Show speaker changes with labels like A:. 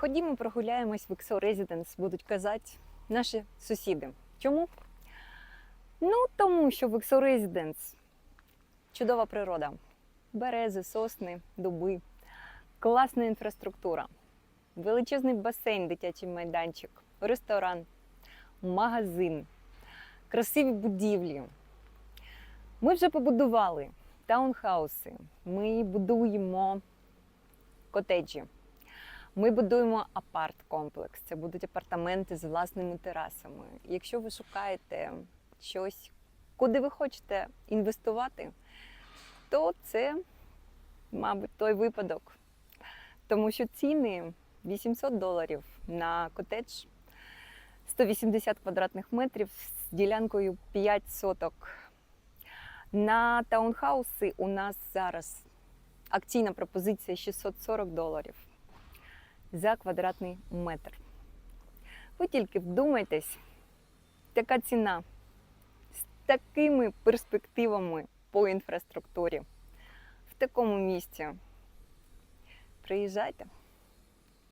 A: Ходімо прогуляємось в XO Residence, будуть казати наші сусіди. Чому? Ну, тому що в XO Residence чудова природа. Берези, сосни, дуби, класна інфраструктура, величезний басейн, дитячий майданчик, ресторан, магазин, красиві будівлі. Ми вже побудували таунхауси, ми будуємо котеджі. Ми будуємо апарт-комплекс. Це будуть апартаменти з власними терасами. Якщо ви шукаєте щось, куди ви хочете інвестувати, то це, мабуть, той випадок. Тому що ціни 800 доларів на котедж, 180 квадратних метрів з ділянкою 5 соток. На таунхауси у нас зараз акційна пропозиція 640 доларів за квадратний метр. Ви тільки вдумайтесь, така ціна з такими перспективами по інфраструктурі в такому місці. Приїжджайте.